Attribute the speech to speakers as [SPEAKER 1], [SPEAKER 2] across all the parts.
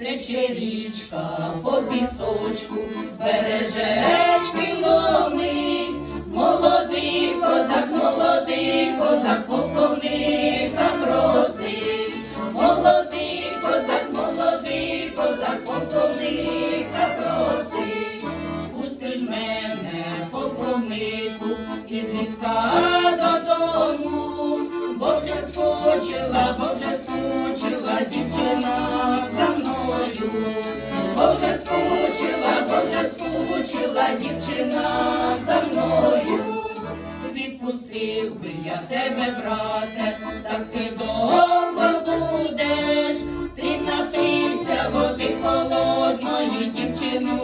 [SPEAKER 1] річка по пісочку, бережечки ломить, молодий козак, молодий козак, полковника просить, молодий козак, молодий козак, полковника просить, пусти ж мене, полковнику, із війська додому, бо вже скучила, вже скучила, бо вже скучила дівчина за мною. Відпустив би я тебе, брате, так ти довго будеш, ти напився води холодної, дівчину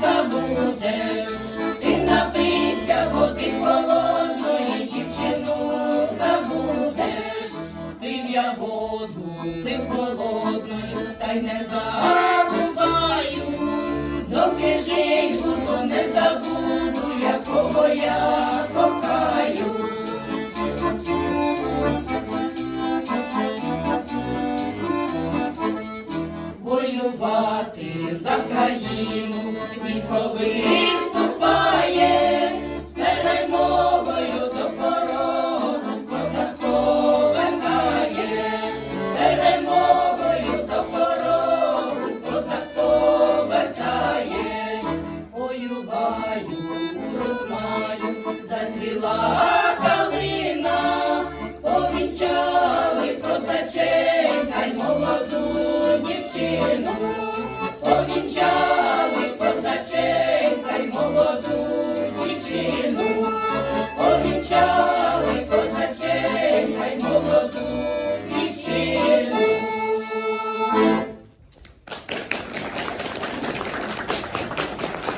[SPEAKER 1] забудеш, ти напився води холодної, дівчину забудеш, пив я воду, пив холодною, та й не забуваю, за країну військо виступає з перемогою до порогу з перемогою до порогу козак повертає, воюваю розмаю, зацвіла калина, повінчали козаченька й молоду дівчину, дівчину,